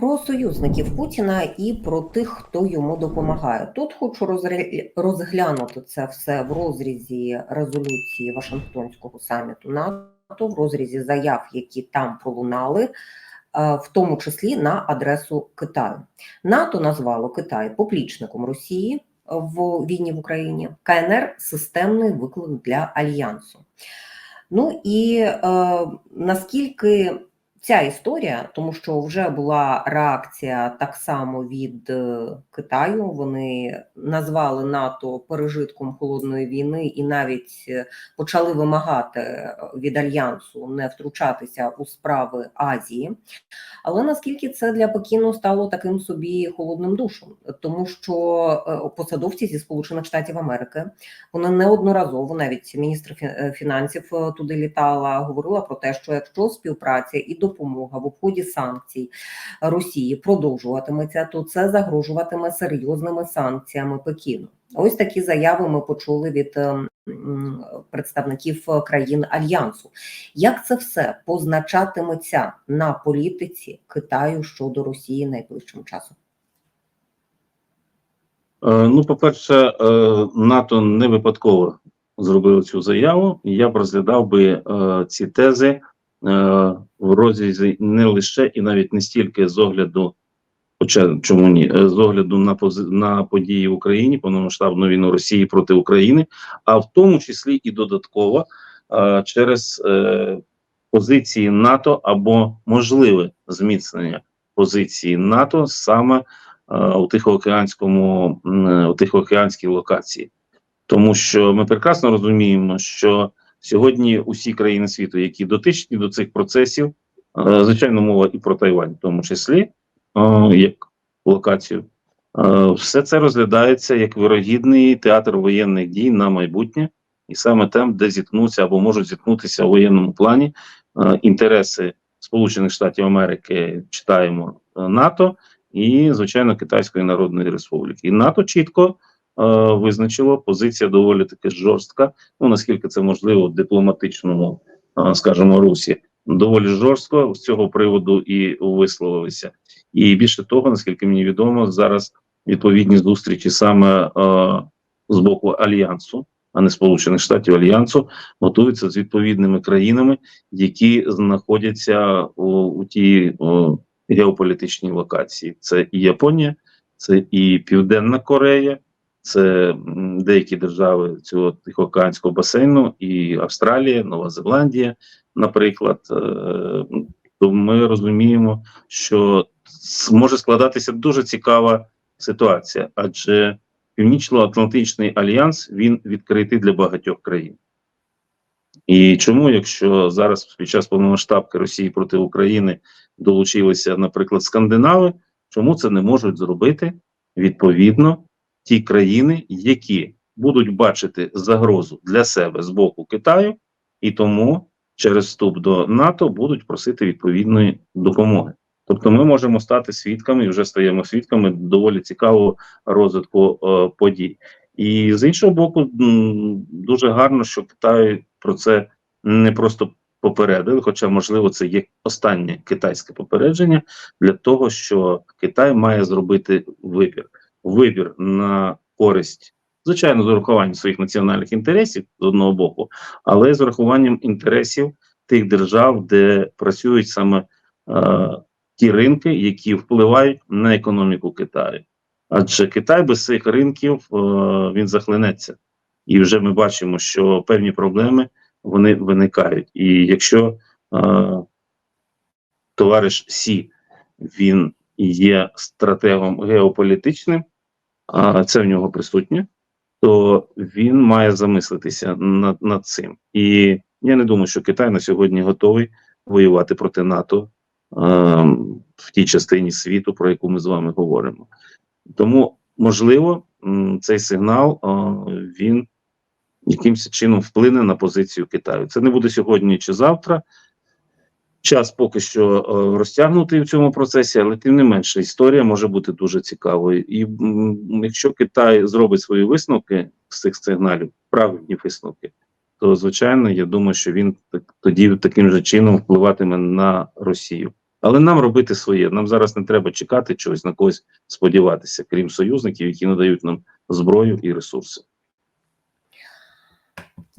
Про союзників Путіна і про тих, хто йому допомагає. Тут хочу розглянути це все в розрізі резолюції Вашингтонського саміту НАТО, в розрізі заяв, які там пролунали, е, в тому числі на адресу Китаю. НАТО назвало Китай поплічником Росії в війні в Україні, КНР системний виклик для альянсу. Ну і е, наскільки ця історія, тому що вже була реакція так само від е, Китаю. Вони назвали НАТО пережитком холодної війни і навіть е, почали вимагати е, від альянсу не втручатися у справи Азії. Але наскільки це для Пекіну стало таким собі холодним душем, тому що посадовці зі Сполучених Штатів Америки вони неодноразово, навіть міністр фі- фінансів туди літала, говорила про те, що якщо співпраця і допомога в обході санкцій Росії продовжуватиметься, то це загрожуватиме серйозними санкціями Пекіну. Ось такі заяви ми почули від е, представників країн альянсу. Як це все позначатиметься на політиці Китаю щодо Росії найближчим часом? Е, Ну, по-перше, е, НАТО не випадково зробило цю заяву. Я б розглядав би е, ці тези в розрізі не лише і навіть не стільки з огляду, хоча чому ні, е, з огляду на на події в Україні, повномасштабну війну Росії проти України, а в тому числі і додатково е, через е, позиції НАТО або можливе зміцнення позиції НАТО саме е, у Тихоокеанському е, у Тихоокеанській локації, тому що ми прекрасно розуміємо, що сьогодні усі країни світу, які дотичні до цих процесів, е, звичайно, мова і про Тайвань, в тому числі, е, як локацію, е, все це розглядається як вирогідний театр воєнних дій на майбутнє, і саме там, де зіткнуться або можуть зіткнутися в воєнному плані інтереси Сполучених Штатів Америки, читаємо НАТО і, звичайно, Китайської Народної Республіки. І НАТО чітко визначило позиція доволі таки жорстка. Ну наскільки це можливо в дипломатичному, е, скажімо, русі, доволі жорстко з цього приводу і висловилися. І більше того, наскільки мені відомо, зараз відповідні зустрічі саме е, з боку альянсу, а не Сполучених Штатів Альянсу, готуються з відповідними країнами, які знаходяться у, тій геополітичній локації. Це і Японія, це і Південна Корея, це деякі держави цього Тихоокеанського басейну, і Австралія, Нова Зеландія, наприклад. Е, То ми розуміємо, що може складатися дуже цікава ситуація, адже Північно-Атлантичний альянс він відкритий для багатьох країн. І чому, якщо зараз під час повномасштабки Росії проти України долучилися, наприклад, скандинави, чому це не можуть зробити відповідно ті країни, які будуть бачити загрозу для себе з боку Китаю, і тому через вступ до НАТО будуть просити відповідної допомоги. Тобто, ми можемо стати свідками і вже стаємо свідками доволі цікавого розвитку е, подій. І з іншого боку, дуже гарно, що Китай про це не просто попередили, хоча, можливо, це є останнє китайське попередження для того, що Китай має зробити вибір. Вибір на користь, звичайно, з урахуванням своїх національних інтересів з одного боку, але з урахуванням інтересів тих держав, де працюють саме е, ті ринки, які впливають на економіку Китаю. Адже Китай без цих ринків е, він захлинеться, і вже ми бачимо, що певні проблеми вони виникають. І якщо е, товариш Сі він є стратегом геополітичним, а це в нього присутнє, то він має замислитися над, над цим. І я не думаю, що Китай на сьогодні готовий воювати проти НАТО е, в тій частині світу, про яку ми з вами говоримо. Тому, можливо, цей сигнал е, він якимось чином вплине на позицію Китаю. Це не буде сьогодні чи завтра. Час поки що е, розтягнутий в цьому процесі, але тим не менше, історія може бути дуже цікавою. І якщо Китай зробить свої висновки з цих сигналів, правильні висновки, то звичайно, я думаю, що він так- тоді таким же чином впливатиме на Росію. Але нам робити своє. Нам зараз не треба чекати чогось на когось сподіватися, крім союзників, які надають нам зброю і ресурси.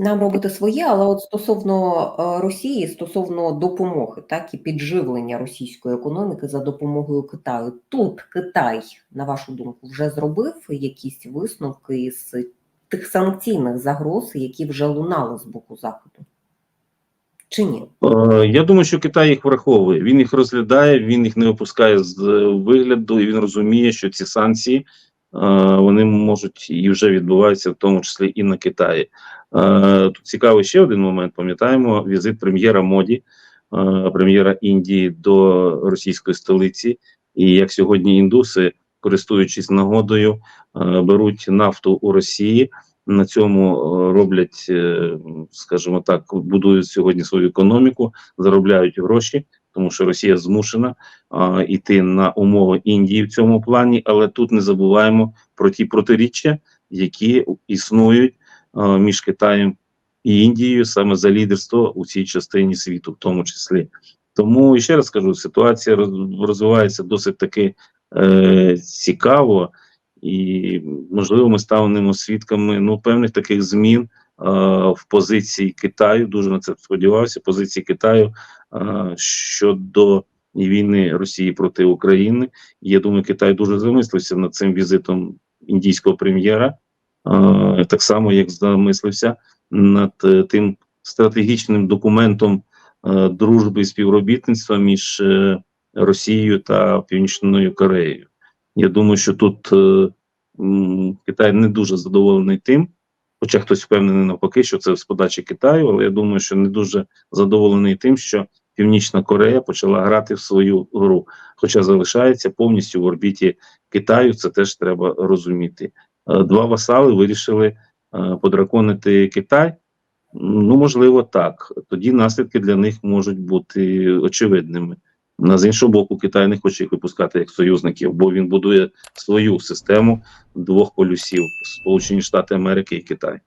Нам робити своє, але от стосовно е, Росії, стосовно допомоги, так і підживлення російської економіки за допомогою Китаю. Тут Китай, на вашу думку, вже зробив якісь висновки з тих санкційних загроз, які вже лунали з боку Заходу? Чи ні? Е, Я думаю, що Китай їх враховує. Він їх розглядає, він їх не випускає з е, вигляду, і він розуміє, що ці санкції вони можуть і вже відбуваються, в тому числі і на Китаї. Е, Тут цікавий ще один момент. Пам'ятаємо візит прем'єра Моді, е, прем'єра Індії до російської столиці. І як сьогодні індуси, користуючись нагодою, е, беруть нафту у Росії. На цьому е, роблять, е, скажімо так, будують сьогодні свою економіку, заробляють гроші, тому що Росія змушена а, йти на умови Індії в цьому плані, але тут не забуваємо про ті протиріччя, які існують а, між Китаєм і Індією саме за лідерство у цій частині світу, в тому числі. Тому ще раз кажу, ситуація розвивається досить таки е, цікаво. І можливо, ми станемо свідками ну певних таких змін в позиції Китаю. Дуже на це сподівався. Позиції Китаю е, щодо війни Росії проти України. Я думаю, Китай дуже замислився над цим візитом індійського прем'єра, е, так само як замислився над е, тим стратегічним документом е, дружби і співробітництва між е, Росією та Північною Кореєю. Я думаю, що тут е, Китай не дуже задоволений тим, хоча хтось впевнений навпаки, що це з подачі Китаю, але я думаю, що не дуже задоволений тим, що Північна Корея почала грати в свою гру, хоча залишається повністю в орбіті Китаю, це теж треба розуміти. Е, Два васали вирішили е, подраконити Китай. Ну, можливо, так. Тоді наслідки для них можуть бути очевидними. З іншого боку, Китай не хоче їх випускати як союзників, бо він будує свою систему двох полюсів: Сполучені Штати Америки і Китай.